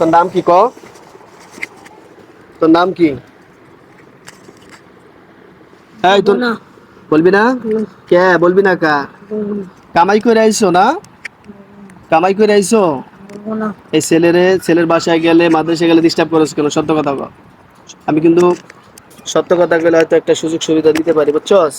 তোর নাম কি ক তোর নাম কি? এই তোর বলবি না। কে? বলবি না কা? কামাই করে আইছো না? কামাই করে আইছো? বলব না। এই ছেলেরে ছেলের বাসায় গেলে মাদ্রাসায় গেলে ডিস্টার্ব করেছ কেন? সত্য কথা কও। আমি কিন্তু সত্য কথা গেলে হয়তো একটা সুযোগ সুবিধা দিতে পারি বুঝছস?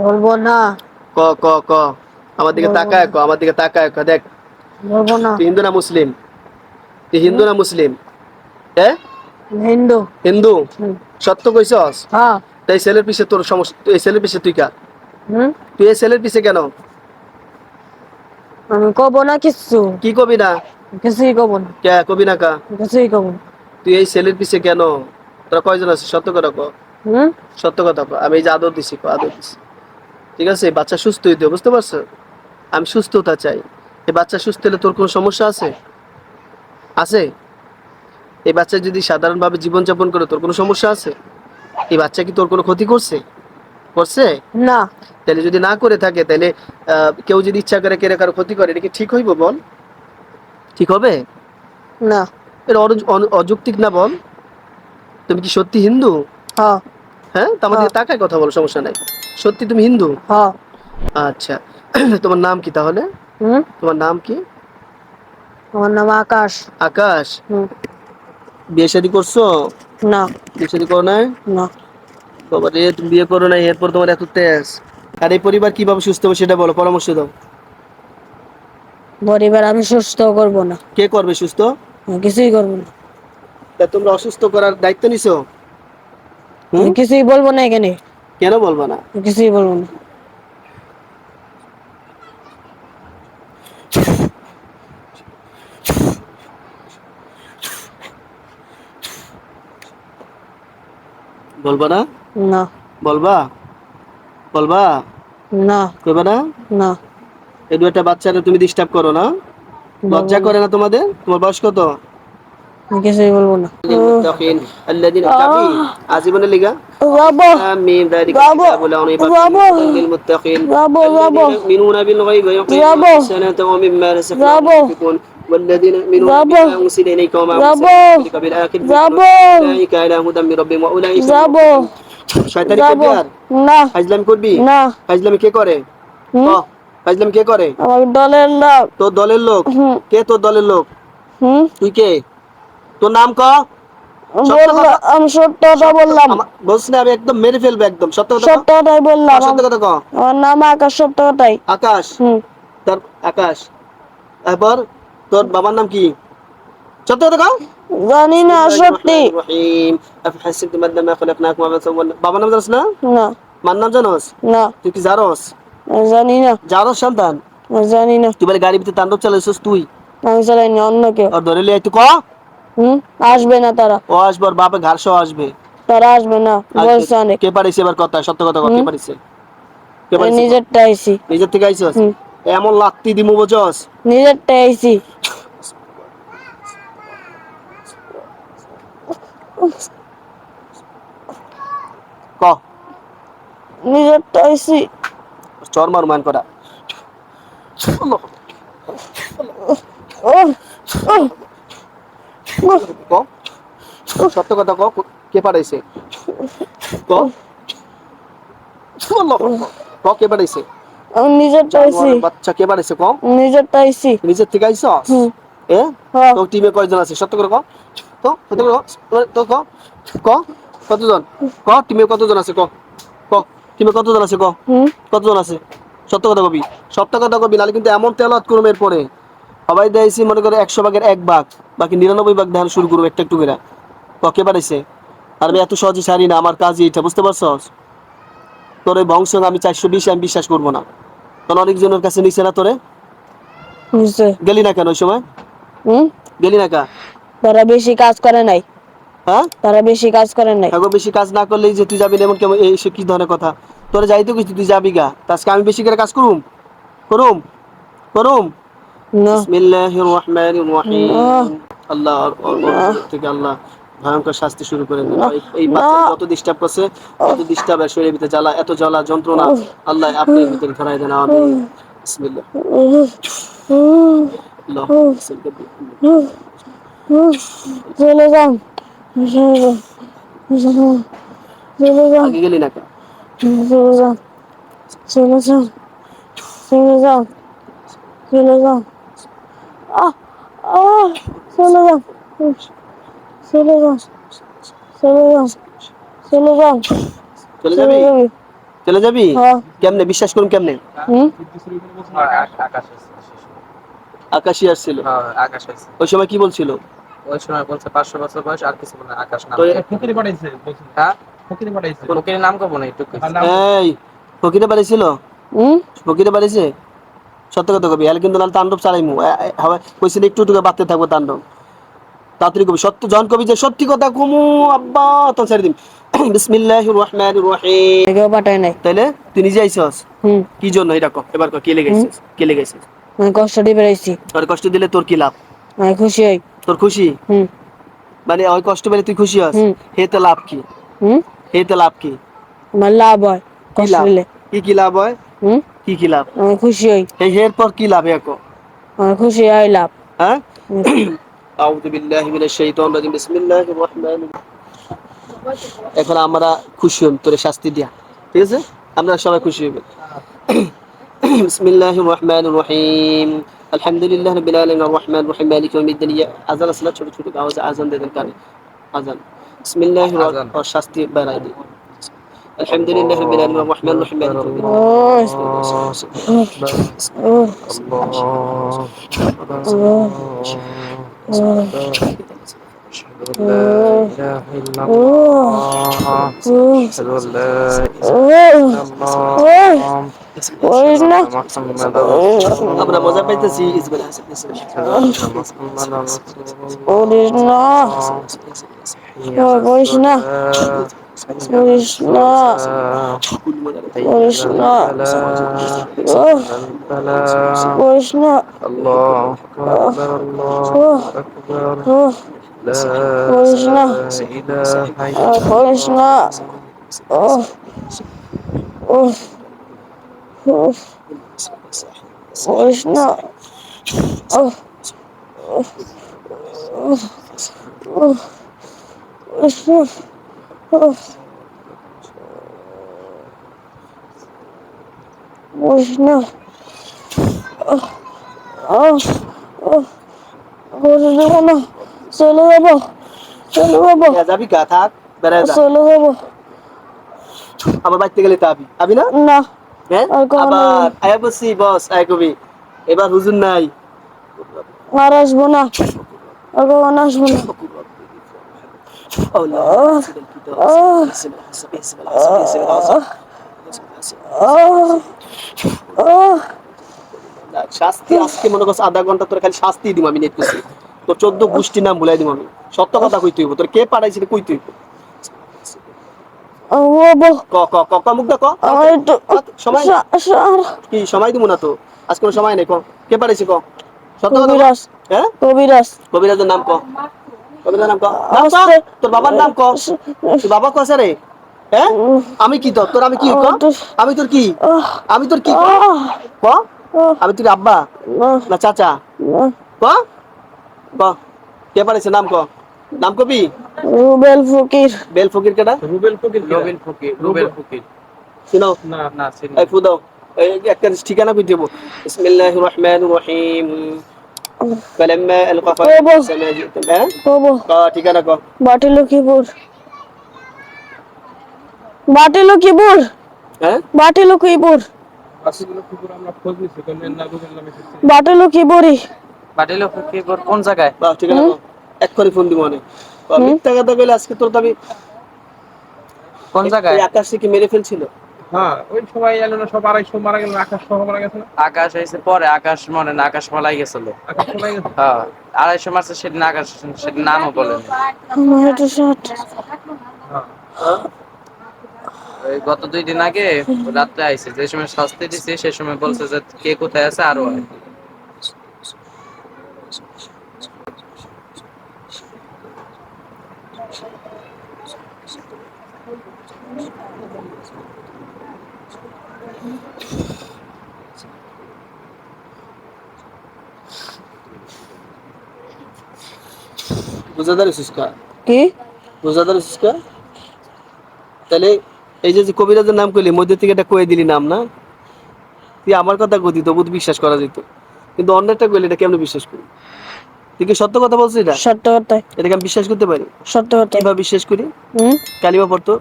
বলব না। ক ক ক। আমার দিকে তাকায় ক আমার দিকে তাকায় ক দেখ। বলব না। হিন্দু না মুসলিম? হিন্দু না মুসলিম? এ হিন্দু। হিন্দু? সত্য কইছস? হ্যাঁ। তাই ছেলের পিছে তোর সমস্যা এই ছেলের পিছে তুই কা? হুম? তুই এই ছেলের পিছে কেন? আমি কব না কিচ্ছু। কি কবি না? কিছুই কব না। কে? কবি না কা? কিছুই কব তুই এই ছেলের পিছে কেন? তোরা কয়জন আছে সত্য কথা ক। হুম? সত্য কথা ক। আমি এই যে আদর দিছি ক আদর দিছি। ঠিক আছে? বাচ্চা সুস্থ হইতে বুঝতে পারছ? আমি সুস্থতা চাই। এই বাচ্চা সুস্থ হলে তোর কোনো সমস্যা আছে? আছে? এই বাচ্চা যদি সাধারণভাবে জীবনযাপন করে তোর কোনো সমস্যা আছে? এই বাচ্চা কি তোর কোনো ক্ষতি করছে? করছে? না। তাহলে যদি না করে থাকে তাহলে কেউ যদি ইচ্ছা করে কেড়ে কারও ক্ষতি করে এটা কি ঠিক হইব বল? ঠিক হবে? না। এটা অযৌক্তিক না বল? তুমি কি সত্যি হিন্দু? হ্যাঁ। হ্যাঁ? তো আমাদের হ্যাঁ। তাকায় কথা বলো সমস্যা নাই। সত্যি তুমি হিন্দু? হ্যাঁ। আচ্ছা। তোমার নাম কি তাহলে? হুম? তোমার নাম কি? আমার নাম আকাশ। আকাশ? বিয়ে শাদী করছ? না। বিয়ে শাদী করো নাই? না। বাবা রে তুমি বিয়ে করো নাই এরপর তোমার এত তেজ। আর এই পরিবার কীভাবে সুস্থ হবে সেটা বলো পরামর্শ দাও। পরিবার আমি সুস্থ করব না। কে করবে সুস্থ? কিছুই করব না। তা তোমরা অসুস্থ করার দায়িত্ব নিছো? কিছুই বলব না এখানে। কেন বলবা না? কিছুই বলব না। বলবা না? না। বলবা? বলবা? না। করবে না? না। এই দুইটা বাচ্চারা তুমি ডিস্টার্ব করো না। লজ্জা করে না তোমাদের? তোমার বয়স কত? কিছুই লিগা? آمين ذلك بابا. الكتاب لا ريب فيه بابا. هدى للمتقين بابا. بابا. الذين يؤمنون بالغيب ويقيمون بابا. الصلاة ومما رزقناهم بابا. ينفقون والذين يؤمنون بابا. بما أنزل إليك وما أنزل بابا. إليك بالآخرة بابا. أولئك على هدى من ربهم وأولئك هم যাবো المفلحون। শয়তানি যাবো করবি আর না ফাজলামি করবি না ফাজলামি কে করে হুম? ক, ফাজলামি কে করে আমার দলের লোক তোর দলের লোক হুম কে তোর দলের লোক হুম তুই কে তোর নাম ক বললাম আমি সত্যটা বললাম আমা- বলছি না আমি একদম মেরে ফেলবো একদম সত্য কথা ক। সত্যটাই বললাম সত্য কথা ক আমার নাম আকাশ সত্যটাই আকাশ হুম তোর আকাশ তারপর তোর বাবার নাম কি? সত্য কথা জানি না সত্যি। রহিম। আফহাসিবতুম খলাকনাকুম আবাসাম বাবার নাম জানোস না? না। মার নাম জানোস? না। তুই কি জানোস? জানি না জানোস সন্তান? জানি না তুই বলে গাড়ি ভিতরে তাণ্ডব চালাইছিস তুই? আমি চালাইনি অন্য কেউ। আর ধরে লিয়ে তুই ক? হুম? আসবে না তারা। ও আসবে বাপে সহ আসবে। তারা আসবে না বলছে অনেক। কে পারিছে এবার কথা? সত্য কথা ক, পারিছে আইছি। নিজের থেকে আইছস। এমন লাত্তি দিমু বুঝছস নিজেরটা আইছি ক। নিজেরটা আইছি চর মার মান করা। ক। সত্য কথা ক কে পাঠাইছে? ক। ক কে পাঠাইছে? আমি আইছি। বাচ্চা কে পাঠাইছে ক নিজেরটা আইছি। নিজের থেকে আইছস? এ? তো টিমে কয়জন আছে? সত্য করে ক। তো সত্য করে তো ক। ক? কতজন? ক? টিমে কতজন আছে? ক। ক। টিমে কতজন আছে? ক। কতজন আছে? সত্য কথা কবি। সত্য কথা কবি নাহলে কিন্তু এমন তেলাত করব এরপরে। সবাই দিয়েছি মনে করে একশো ভাগের এক ভাগ বাকি নিরানব্বই ভাগ ধান শুরু করব একটা একটু করে। কে পাঠাইছে আর আমি এত সহজে সারি না আমার কাজই এটা বুঝতে পারছস? তোর এই বংশ আমি চারশো বিশ আমি বিশ্বাস করব না। কারণ অনেকজনের কাছে নিছে না তোরে? গেলি না কেন ওই সময়? গেলি না কা? তারা বেশি কাজ করে নাই। হ্যাঁ? তারা বেশি কাজ করে নাই। এখন বেশি কাজ না করলেই যে তুই যাবি না এমন কেমন এই সে কি ধরনের কথা? তোরে যাইতে কিছু তুই যাবি গা। আজকে আমি বেশি করে কাজ করুম? করুম? করুম? বিসমিল্লাহির রহমানির রহিম। আল্লাহ আল্লাহ ভয়ঙ্কর শাস্তি শুরু করে দিল। এই- বাচ্চা যত ডিস্টার্ব করছে তত ডিস্টার্ব আর শরীরের ভিতরে জ্বালা এত জ্বালা যন্ত্রণা। আল্লাহ আপনি ভিতরে ধরাই দেন আমি বিসমিল্লাহ। চলে যান। আগে গেলি না চলে যান। চলে যান। চলে যান। চলে যান। আহ। আহ। চলে যান। চলে যান চলে যান চলে যান চলে চলে যাবি? চলে যাবি হ্যাঁ। কেমনে? বিশ্বাস করুন কেমনে? হুম? আকাশ হয়েছে আকাশি আসছিল হ্যাঁ ওই সময় কি বলছিল? ওই সময় বলছে পাঁচশো বছর বয়স আর কিছু বলে আকাশ নাম তো ফকিরি পাঠাইছে হ্যাঁ? ফকিরি পাঠাইছে। ফকিরের নাম কব না একটু এই ফকিরে হুম? ফকিরে বাড়িছে সত্য কথা কবি হ্যাঁ কিন্তু নাহলে তাণ্ডব চালাইমু। হবে কইছিল একটু বাড়তে থাকব তাণ্ডব। তাড়াতাড়ি কবি সত্য জন কবি যে সত্যি কথা কমু আব্বা তো ছেড়ে দিন বিসমিল্লাহির রহমানির রহিম। কেউ পাঠায় নাই। তাইলে তুই নিজে আইছস? হুম। কি জন্য এটা কো এবার কো কে লেগেছিস কে লেগেছিস আমি কষ্ট দিয়ে বেড়াইছি। তোর কষ্ট দিলে তোর কি লাভ? আমি খুশি হই। তোর খুশি? হুম। মানে ওই কষ্ট পেলে তুই খুশি হস। হেতে লাভ কি? হুম। হেতে লাভ কি? আমার লাভ হয় কষ্ট লাভ? দিলে কি কি লাভ হয়? হুম। কি কি লাভ? আমি খুশি হই। এই এর পর কি লাভ একো আমি খুশি হয় লাভ। হ্যাঁ। আউযু বিল্লাহি মিনাশ শাইতানির রাজিম বিসমিল্লাহির রহমানির এখন আমরা খুশি হই তোরে শাস্তি দিয়া। ঠিক আছে? আমরা সবাই খুশি হইব বিসমিল্লাহির রহমানির রহিম। আলহামদুলিল্লাহ রাব্বিল আলামিন আর রহমানির রহিম মালিক ইয়াউমিদ্দিন ইয়া আজান আসলে ছোট ছোট আওয়াজে আজান দেন কানে। আজান বিসমিল্লাহির আজান। আর শাস্তি বাড়াই দিই। আলহামদুলিল্লাহ রাব্বিল আলামিন আর রহমানির রহিম মালিক ইয়াউমিদ্দিন ও ও করিস না আমরা মজা পাইতেছি ইসমাইল না করিস না করিস না করিস না করিস না করিস না করিস না করিস না Oh, oh, oh, oh, oh. না ও করিস না ও ও ও না চলে যাব চলে যাব যাবি কা থাক বেড়ায় চলে যাব আবার বাইতে গেলে তো আবি আবি না না আবার আয়া বসি বস আয় কবি এবার হুজুর নাই আর আসব না আর কখনো আসব না শাস্তি আজকে মনে করছে আধা ঘণ্টা তোর খালি শাস্তি দিব আমি তোর চোদ্দ গোষ্ঠীর নাম ভুলাই দিব আমি সত্য কথা কই তুইব তোর কে? পাঠাইছিল কই ক সময় দিব না তো আজ কোনো সময় নেই ক কে পাঠাইছে ক সত্য কথা ক। কবিরাজ হ্যাঁ কবিরাজ। কবিরাজের নাম ক? নাম ক নাম তোর বাবার নাম ক? বাবা রে? হ্যাঁ আমি কি তোর? তোর আমি কি আমি তোর কি? আমি তোর কি? আমি তোর আব্বা? না, চাচা? ক? ক। কে পারেছে নাম ক? নাম কবি রুবেল ফকির। বেল ফকির কেটা? রুবেল ফকির রুবেল ফকির রুবেল ফকির। শুনো না না চিনি এই ফুদাও। এই একটা ঠিকানা কই দেব? বিসমিল্লাহির রহমানির রহিম। فلما القى بابا. سما جئتم হ্যাঁ বাবু ক ঠিকানা ক বাটি লক্ষ্মীপুর বাটি লক্ষ্মীপুর হ্যাঁ বাটি লক্ষ্মীপুর বাকিগুলো কুকুর আমরা খোঁজ নিছি কোন না গুগল নামে এসেছে বাটি লক্ষ্মীপুরই বাটিল ফকির কোন জায়গায় বাহ ঠিকানা ক এক্ষুনি ফোন দিব অনেক মিথ্যা কথা কইলে আজকে তোর তো আমি কোন জায়গায় এই আকাশ থেকে মেরে ফেলছিল হ্যাঁ। ওই সবাই এলো না সব আড়াইশো মারা গেল আকাশ সহ মারা গেছে না? আকাশ হয়েছে পরে আকাশ মনে না আকাশ মালাই গেছিল। আকাশ শোনা গেছে? হ্যাঁ আড়াইশো মাসে সেদিন আকাশ সেদিন নামও বলেন আমার একটু শার্ট হ্যাঁ। ওই গত দুই দিন আগে রাত্রে আইসে যে সময় শাস্তি দিছে সে সময় বলছে যে কে কোথায় আছে আরও রোজাদার সুস্কা কি? রোজাদার সুস্কা তাহলে এই যে যে কবিরাজের নাম কইলি মধ্যে থেকে এটা কয়ে দিলি নাম না? তুই আমার কথা গতি তবু বিশ্বাস করা যেত কিন্তু অন্যটা কইলে এটা কেমন বিশ্বাস করি? তুই কি সত্য কথা বলছিস এটা? সত্য এটাকে আমি বিশ্বাস করতে পারি? সত্য কথাই কীভাবে বিশ্বাস করি? হুম? কালিমা পড়তো?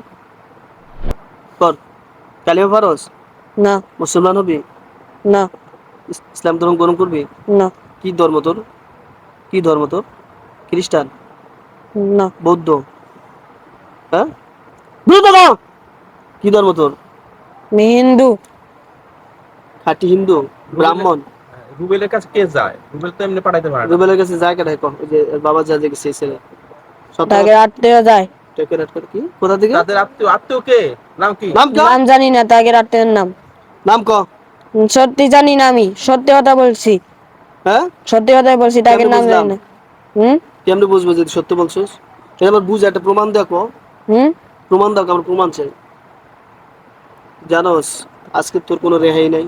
কর কালিমা না। মুসলমান হবি? না। ইস- ইসলাম ধর্ম গ্রহণ করবি? না। কি ধর্ম তোর? কি ধর্ম তোর? খ্রিস্টান? না। বৌদ্ধ? হ্যাঁ? কি ধর্ম তোর? হিন্দু। খাঁটি হিন্দু? ব্রাহ্মণ? রুবেলের কাছে কে যায়? রুবেল তো এমনি পাঠাইতে পারে রুবেলের কাছে যায় কেন এখন ওই যে বাবা যা যে গেছে এই ছেলে। তাকে আত্মীয় যায়। টেকে রাট করে কি? কোথা থেকে? তাদের আত্মীয় আত্মীয় কে? নাম কি? নাম জানি না তাকে আত্মীয়ের নাম। নাম ক? সত্যি জানি না আমি সত্যি কথা বলছি। হ্যাঁ? সত্যি কথাই বলছি তাকে নাম জানি না। হুম? কেমনে বুঝব যদি সত্য বলছিস? এটা আমার বুঝ একটা প্রমাণ দেখো হুম? প্রমাণ দাও আমার প্রমাণ চাই। জানোস আজকে তোর কোনো রেহাই নাই।